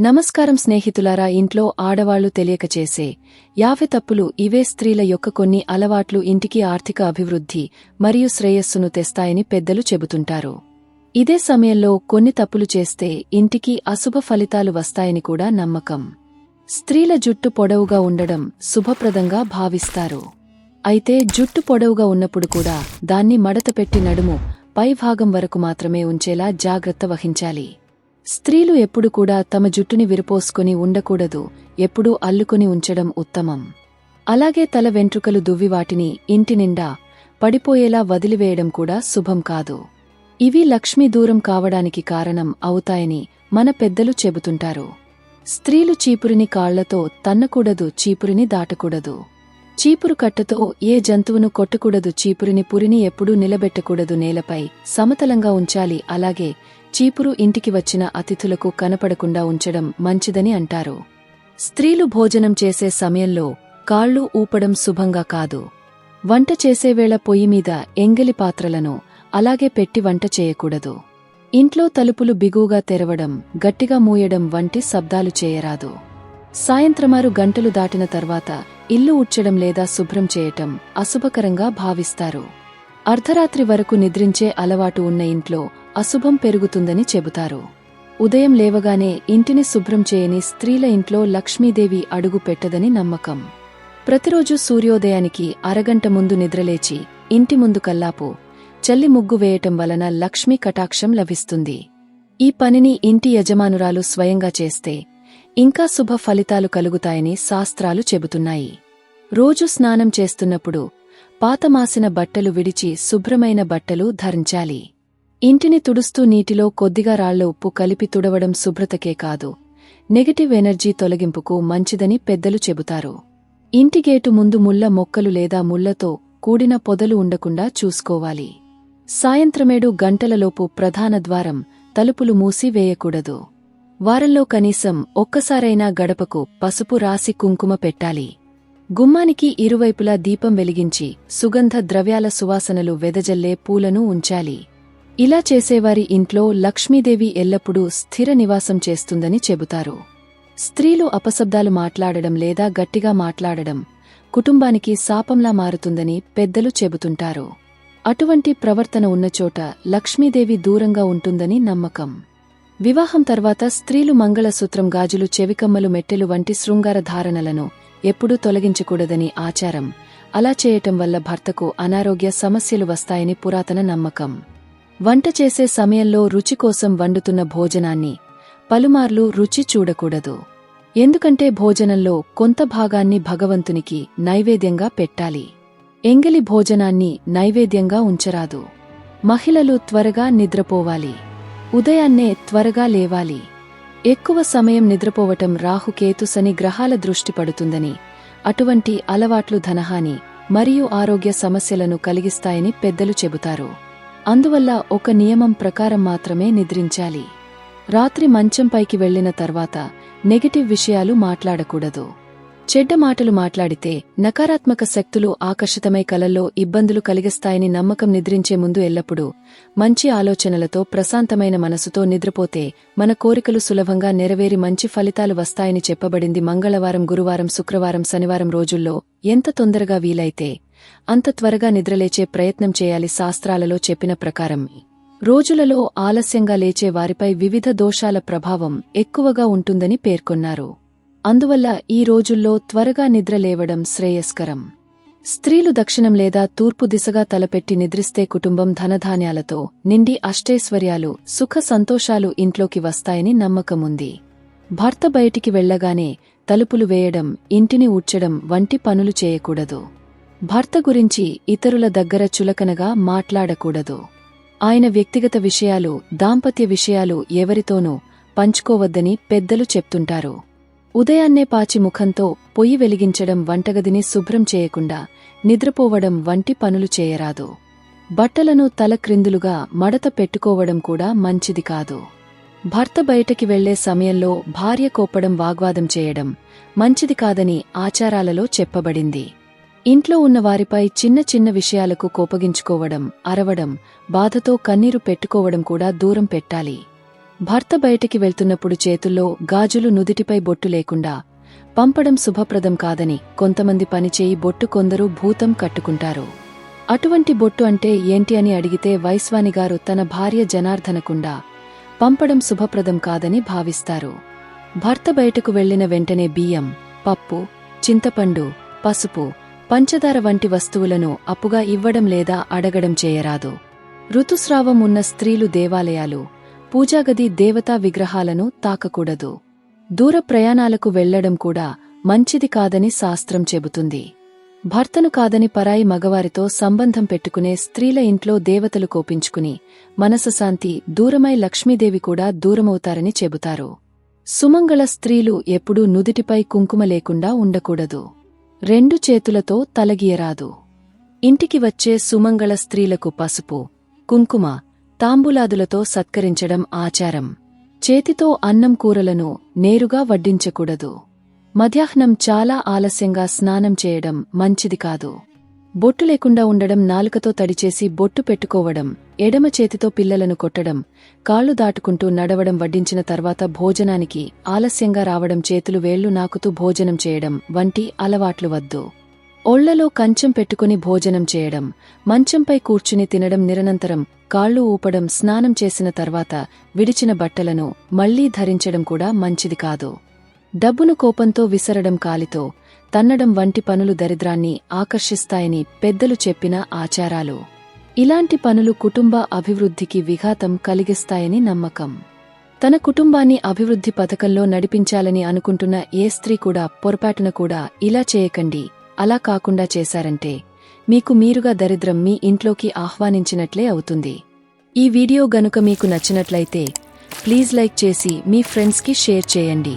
నమస్కారం స్నేహితులారా ఇంట్లో ఆడవాళ్ళు తెలియక చేసే యాభై తప్పులు ఇవే స్త్రీల యొక్క కొన్ని అలవాట్లు ఇంటికి ఆర్థిక అభివృద్ధి మరియు శ్రేయస్సును తెస్తాయని పెద్దలు చెబుతుంటారు. ఇదే సమయంలో కొన్ని తప్పులు చేస్తే ఇంటికి అశుభ ఫలితాలు వస్తాయని కూడా నమ్మకం. స్త్రీల జుట్టు పొడవుగా ఉండడం శుభప్రదంగా భావిస్తారు. అయితే జుట్టు పొడవుగా ఉన్నప్పుడు కూడా దాన్ని మడతపెట్టి నడుము పైభాగం వరకు మాత్రమే ఉంచేలా జాగ్రత్త వహించాలి. స్త్రీలు ఎప్పుడు కూడా తమ జుట్టుని విరపోసుకుని ఉండకూడదు ఎప్పుడూ అల్లుకుని ఉంచడం ఉత్తమం. అలాగే తల వెంట్రుకలు దువ్వి వాటిని ఇంటి నిండా పడిపోయేలా వదిలివేయడం కూడా శుభం కాదు. ఇవి లక్ష్మి దూరం కావడానికి కారణం అవుతాయని మన పెద్దలు చెబుతుంటారు. స్త్రీలు చీపురిని కాళ్ళతో తన్నకూడదు చీపురిని దాటకూడదు. చీపురు కట్టతో ఏ జంతువును కొట్టకూడదు చీపురిని పురిని ఎప్పుడూ నిలబెట్టకూడదు నేలపై సమతలంగా ఉంచాలి అలాగే చీపురు ఇంటికి వచ్చిన అతిథులకు కనపడకుండా ఉంచడం మంచిదని అంటారు. స్త్రీలు భోజనం చేసే సమయంలో కాళ్ళు ఊపడం శుభంగా కాదు. వంట చేసేవేళ పొయ్యిమీద ఎంగిలి పాత్రలను అలాగే పెట్టి వంట చేయకూడదు. ఇంట్లో తలుపులు బిగువుగా తెరవడం గట్టిగా మూయడం వంటి శబ్దాలు చేయరాదు. సాయంత్రమారు గంటలు దాటిన తర్వాత ఇల్లు ఉడ్చడం లేదా శుభ్రం చేయటం అశుభకరంగా భావిస్తారు. అర్ధరాత్రి వరకు నిద్రించే అలవాటు ఉన్న ఇంట్లో అశుభం పెరుగుతుందని చెబుతారు. ఉదయం లేవగానే ఇంటిని శుభ్రం చేయని స్త్రీల ఇంట్లో లక్ష్మీదేవి అడుగు పెట్టదని నమ్మకం. ప్రతిరోజు సూర్యోదయానికి అరగంట ముందు నిద్రలేచి ఇంటి ముందు కల్లాపు చల్లి ముగ్గు వేయటం వలన లక్ష్మీ కటాక్షం లభిస్తుంది. ఈ పనిని ఇంటి యజమానురాలు స్వయంగా చేస్తే ఇంకా శుభ ఫలితాలు కలుగుతాయని శాస్త్రాలు చెబుతున్నాయి. రోజు స్నానం చేస్తున్నప్పుడు పాతమాసిన బట్టలు విడిచి శుభ్రమైన బట్టలు ధరించాలి. ఇంటిని తుడుస్తూ నీటిలో కొద్దిగా రాళ్ళ ఉప్పు కలిపి తుడవడం శుభ్రతకే కాదు. నెగటివ్ ఎనర్జీ తొలగింపుకు మంచిదని పెద్దలు చెబుతారు. ఇంటి గేటు ముందు ముళ్ళ మొక్కలు లేదా ముళ్ళతో కూడిన పొదలు ఉండకుండా చూసుకోవాలి. సాయంత్రమేడు గంటలలోపు ప్రధాన ద్వారం తలుపులు మూసి వేయకూడదు. వారంలో కనీసం ఒక్కసారైనా గడపకు పసుపు రాసి కుంకుమ పెట్టాలి. గుమ్మానికి ఇరువైపులా దీపం వెలిగించి సుగంధ ద్రవ్యాల సువాసనలు వెదజల్లే పూలను ఉంచాలి. ఇలా చేసేవారి ఇంట్లో లక్ష్మీదేవి ఎల్లప్పుడూ స్థిర నివాసం చేస్తుందని చెబుతారు. స్త్రీలు అపశబ్దాలు మాట్లాడడం లేదా గట్టిగా మాట్లాడడం కుటుంబానికి శాపంలా మారుతుందని పెద్దలు చెబుతుంటారు. అటువంటి ప్రవర్తన ఉన్నచోట లక్ష్మీదేవి దూరంగా ఉంటుందని నమ్మకం. వివాహం తర్వాత స్త్రీలు మంగళసూత్రం గాజులు చెవికమ్మలు మెట్టెలు వంటి శృంగార ధారణలను ఎప్పుడూ తొలగించకూడదని ఆచారం. అలా చేయటం వల్ల భర్తకు అనారోగ్య సమస్యలు వస్తాయని పురాతన నమ్మకం. వంట చేసే సమయంలో రుచి కోసం వండుతున్న భోజనాన్ని పలుమార్లు రుచి చూడకూడదు. ఎందుకంటే భోజనంలో కొంత భాగాన్ని భగవంతునికి నైవేద్యంగా పెట్టాలి. ఎంగిలి భోజనాన్ని నైవేద్యంగా ఉంచరాదు. మహిళలు త్వరగా నిద్రపోవాలి. ఉదయాన్నే త్వరగా లేవాలి. ఎక్కువ సమయం నిద్రపోవటం రాహుకేతుసని గ్రహాల దృష్టి పడుతుందని అటువంటి అలవాట్లు ధనహాని మరియు ఆరోగ్య సమస్యలను కలిగిస్తాయని పెద్దలు చెబుతారు. అందువల్ల ఒక నియమం ప్రకారం మాత్రమే నిద్రించాలి. రాత్రి మంచంపైకి వెళ్ళిన తర్వాత నెగటివ్ విషయాలు మాట్లాడకూడదు. చెడ్డ మాటలు మాట్లాడితే నకారాత్మక శక్తులు ఆకర్షితమై కలల్లో ఇబ్బందులు కలిగిస్తాయని నమ్మకం నిద్రించే ముందు ఎల్లప్పుడూ మంచి ఆలోచనలతో ప్రశాంతమైన మనసుతో నిద్రపోతే మన కోరికలు సులభంగా నెరవేరి మంచి ఫలితాలు వస్తాయని చెప్పబడింది మంగళవారం గురువారం శుక్రవారం శనివారం రోజుల్లో ఎంత తొందరగా వీలైతే అంత త్వరగా నిద్రలేచే ప్రయత్నం చేయాలి శాస్త్రాలలో చెప్పిన ప్రకారం. రోజులలో ఆలస్యంగా లేచే వారిపై వివిధ దోషాల ప్రభావం ఎక్కువగా ఉంటుందని పేర్కొన్నారు. అందువల్ల ఈ రోజుల్లో త్వరగా నిద్రలేవడం శ్రేయస్కరం. స్త్రీలు దక్షిణం లేదా తూర్పు దిశగా తలపెట్టి నిద్రిస్తే కుటుంబం ధనధాన్యాలతో నిండి అష్టైశ్వర్యాలు సుఖ సంతోషాలు ఇంట్లోకి వస్తాయని నమ్మకముంది. భర్త బయటికి వెళ్ళగానే తలుపులు వేయడం ఇంటిని ఉడ్చడం వంటి పనులు చేయకూడదు. భర్త గురించి ఇతరుల దగ్గర చులకనగా మాట్లాడకూడదు. ఆయన వ్యక్తిగత విషయాలు దాంపత్య విషయాలు ఎవరితోనూ పంచుకోవద్దని పెద్దలు చెప్తుంటారు. ఉదయాన్నే పాచి ముఖంతో పొయ్యి వెలిగించడం వంటగదిని శుభ్రం చేయకుండా నిద్రపోవడం వంటి పనులు చేయరాదు. బట్టలను తల క్రిందులుగా మడత పెట్టుకోవడం కూడా మంచిది కాదు. భర్త బయటకి వెళ్ళే సమయంలో భార్య కోప్పడం వాగ్వాదం చేయడం మంచిది కాదని ఆచారాలలో చెప్పబడింది. ఇంట్లో ఉన్న వారిపై చిన్న చిన్న విషయాలకు కోపగించుకోవడం అరవడం బాధతో కన్నీరు పెట్టుకోవడం కూడా దూరం పెట్టాలి. భర్త బయటికి వెళ్తున్నప్పుడు చేతుల్లో గాజులు నుదిటిపై బొట్టు లేకుండా పంపడం శుభప్రదం కాదని కొంతమంది పనిచేయి బొట్టు కొందరు భూతం కట్టుకుంటారు. అటువంటి బొట్టు అంటే ఏంటి అని అడిగితే వైశ్వానిగారు తన భార్య జనార్దనకుండా పంపడం శుభప్రదం కాదని భావిస్తారు. భర్త బయటకు వెళ్ళిన వెంటనే బియ్యం పప్పు చింతపండు పసుపు పంచదార వంటి వస్తువులను అప్పుగా ఇవ్వడం లేదా అడగడం చేయరాదు. ఋతుస్రావం ఉన్న స్త్రీలు దేవాలయాలు పూజాగది దేవతా విగ్రహాలను తాకకూడదు. దూర ప్రయాణాలకు వెళ్ళడం కూడా మంచిది కాదని శాస్త్రం చెబుతుంది. భర్తను కాదని పరాయి మగవారితో సంబంధం పెట్టుకునే స్త్రీల ఇంట్లో దేవతలు కోపించుకుని మనసశాంతి దూరమై లక్ష్మీదేవి కూడా దూరమవుతారని చెబుతారు. సుమంగళ స్త్రీలు ఎప్పుడూ నుదిటిపై కుంకుమ లేకుండా ఉండకూడదు. రెండు చేతులతో తలగియరాదు. ఇంటికి వచ్చే సుమంగళ స్త్రీలకు పసుపు కుంకుమ తాంబూలాదులతో సత్కరించడం ఆచారం. చేతితో అన్నం కూరలను నేరుగా వడ్డించకూడదు. మధ్యాహ్నం చాలా ఆలస్యంగా స్నానం చేయడం మంచిది కాదు. బొట్టు లేకుండా ఉండడం నాలుకతో తడిచేసి బొట్టు పెట్టుకోవడం ఎడమ చేతితో పిల్లలను కొట్టడం కాళ్ళు దాటుకుంటూ నడవడం వడ్డించిన తర్వాత భోజనానికి ఆలస్యంగా రావడం చేతులు వేళ్ళు నాకుతూ భోజనం చేయడం వంటి అలవాట్లు వద్దు. ఒళ్ళలో కంచం పెట్టుకుని భోజనం చేయడం మంచంపై కూర్చుని తినడం నిరనంతరం కాళ్ళు ఊపడం స్నానం చేసిన తర్వాత విడిచిన బట్టలను మళ్ళీ ధరించడం కూడా మంచిది కాదు. డబ్బును కోపంతో విసరడం కాలితో తన్నడం వంటి పనులు దరిద్రాన్ని ఆకర్షిస్తాయని పెద్దలు చెప్పిన ఆచారాలు. ఇలాంటి పనులు కుటుంబ అభివృద్ధికి విఘాతం కలిగిస్తాయని నమ్మకం. తన కుటుంబాన్ని అభివృద్ధి పథకంలో నడిపించాలని అనుకుంటున్న ఏ స్త్రీ కూడా పొరపాటున కూడా ఇలా చేయకండి అలా కాకుండా చేశారంటే మీకు మీరుగా దరిద్రం మీ ఇంట్లోకి ఆహ్వానించినట్లే అవుతుంది. ఈ వీడియో గనుక మీకు నచ్చినట్లయితే ప్లీజ్ లైక్ చేసి మీ ఫ్రెండ్స్కి షేర్ చేయండి.